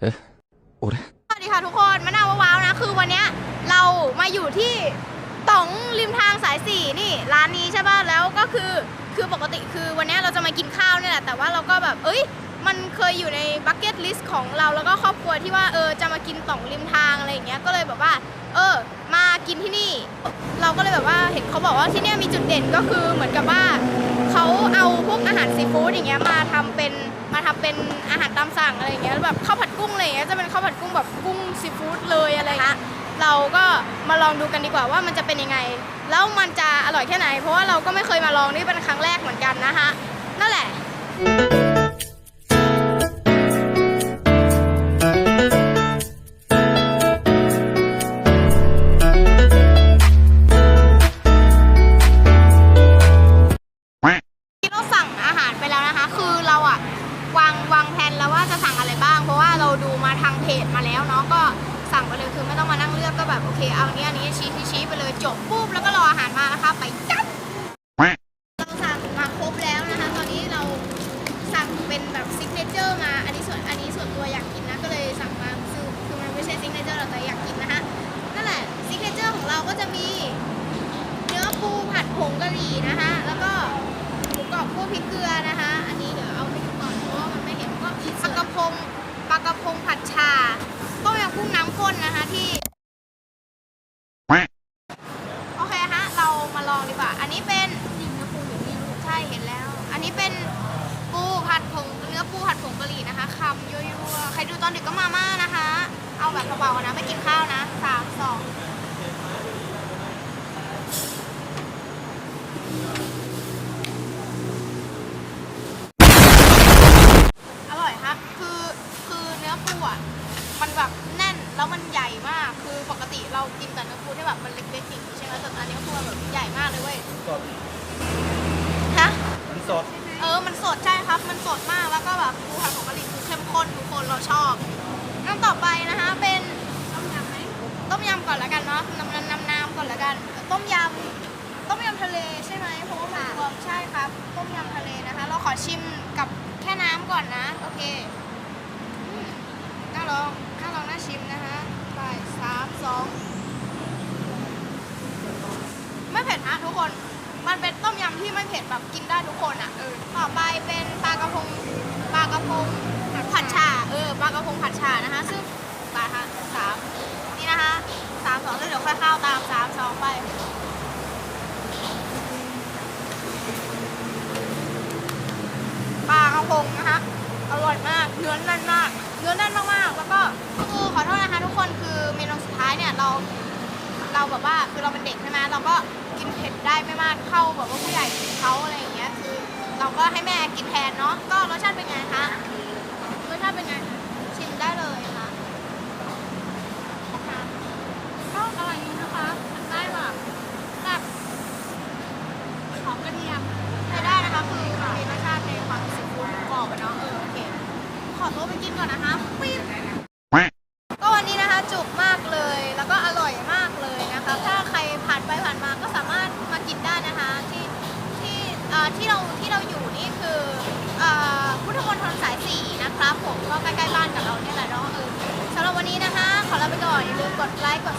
え俺สวัสดีค่ะทุกคนมะนาวว้าวนะ คือวันเนี้ยเรามาอยู่ที่ต๋องริมทางสายสี่นี่ร้านนี้ใช่ป่ะแล้วก็คือคือปกติคือวันเนี้ยเราจะมากินข้าวเนี่ยแหละแต่ว่าเราก็แบบ เอ้ย มันเคยอยู่ในบั c เก็ตลิสต์ของเราแล้วก็ครอบครัวที่ว่าเออจะมากินต๋องริมทางอะไรอย่างเงี้ยก็เลยแบบว่า เออ มากินที่นี่ เราก็เลยแบบว่าเห็นเขาบอกว่าที่เนี่ยมีจุดเด่นก็คือเหมือนกับว่า ซีฟู้ดอย่างเงี้ยมาทำเป็นมาทำเป็นอาหารตามสั่งอะไรอย่างเงี้ยแล้วแบบข้าวผัดกุ้งอะไรอย่างเงี้ยจะเป็นข้าวผัดกุ้งแบบกุ้งซีฟู้ดเลยอะไรอย่างเงี้ยเราก็มาลองดูกันดีกว่าว่ามันจะเป็นยังไง แล้วมันจะอร่อยแค่ไหน เพราะว่าเราก็ไม่เคยมาลองนี่เป็นครั้งแรกเหมือนกันนะคะนั่นแหละ ต้องมานั่งเลือกก็แบบโอเคเอาอันนี้อันนี้ชี้ชี้ชี้ไปเลยจบปุ๊บแล้วก็รออาหารมานะคะไปจัดเราสั่งมาครบแล้วนะคะ ตอนนี้เราสั่งเป็นแบบซิกเนเจอร์มาอันนี้ส่วนอันนี้ส่วนตัวอยากกินนะก็เลยสั่งมาคือคือมันไม่ใช่ซิกเนเจอร์หรอกแต่อยากกินนะคะนั่นแหละซิกเนเจอร์ของเราก็จะมีเนื้อปูผัดผงกะหรี่นะคะแล้วก็หมูกรอบคั่วพริกเกลือนะคะ อันนี้เดี๋ยวเอาให้ดูก่อนเพราะว่ามันไม่เห็นก็ปลากระพงปลากระพงผัดชาต้มยำ กุ้งน้ำข้นนะคะที่ โอเคฮะ เรามาลองดีกว่า อันนี้เป็นจริงเนื้อปูอยู่นี่ลูกใช่เห็นแล้ว อันนี้เป็นปูผัดผงเนื้อปูผัดผงกะหรี่นะคะคำยั่วๆใครดูตอนดึกก็มาม่านะคะ เอาแบบเบาๆนะไม่กินข้าวนะสามสอง อร่อยครับ คือ คือเนื้อปูอะ มัน แบบแน่นแล้วมันใหญ่มาก คือปกติเรากินแต่เนื้อปูที่แบบมันเล็กๆอย่างนี้ใช่ไหมแต่อันนี้ปูมันแบบใหญ่มากเลยเว้ยสดฮะมันสด เออ มันสดใช่ครับ มันสดมาก แล้วก็แบบปูผัดผงกะหรี่คือเข้มข้นทุกคนเราชอบน้ำต่อไปนะคะเป็นต้มยำไหมต้มยำก่อนละกันเนาะน้ำน้ำน้ำน้ำก่อนละกัน ต้มยำ ต้มยำทะเลใช่ไหมเพราะว่ามันรวมใช่ครับ ต้มยำทะเลนะคะ เราขอชิมกับแค่น้ำก่อนนะ โอเคอืมน่าลองน่าลองน่า ชิมนะคะ ไปสามสองไม่เผ็ดนะทุกคน มันเป็นต้มยำที่ไม่เผ็ดแบบกินได้ทุกคนอะเออ ต่อไปเป็นปลากระพงปลากระพงผัดชาเออปลากระพงผัดชานะคะ ซึ่งไปค่ะสามนี่นะคะสามสองแล้วเดี๋ยวค่อยเข้าตามสามสองไปปลากระพงนะคะอร่อยมากเนื้อแน่นมากเนื้อแน่นมากๆแล้วก็คือ นะคะทุกคนคือเมนูสุดท้ายเนี่ยเราเราแบบว่าคือเราเป็นเด็กใช่ไหมเราก็กินเผ็ดได้ไม่มากเข้าแบบว่าผู้ใหญ่กินเขาอะไรอย่างเงี้ยคือ เราก็ให้แม่กินแทนเนาะก็รสชาติเป็นไงคะรสชาติเป็นไงชิมได้เลยค่ะก็อร่อยนี้นะคะมันได้แบบแบบหอมกระเทียมใช้ได้นะคะคือมีรสชาติในความสุกกรอบเนาะเออโอเคขอตัวไปกินก่อนนะคะปิ๊บ ที่เราที่เราอยู่นี่คืออ่อพุทธมณฑลสายสี่นะครับผมก็ใกล้ๆบ้านกับเราเนี่ยแหละเนาะเออสำหรับวันนี้นะคะ ขอลาไปก่อนอย่าลืมกดไลค์กด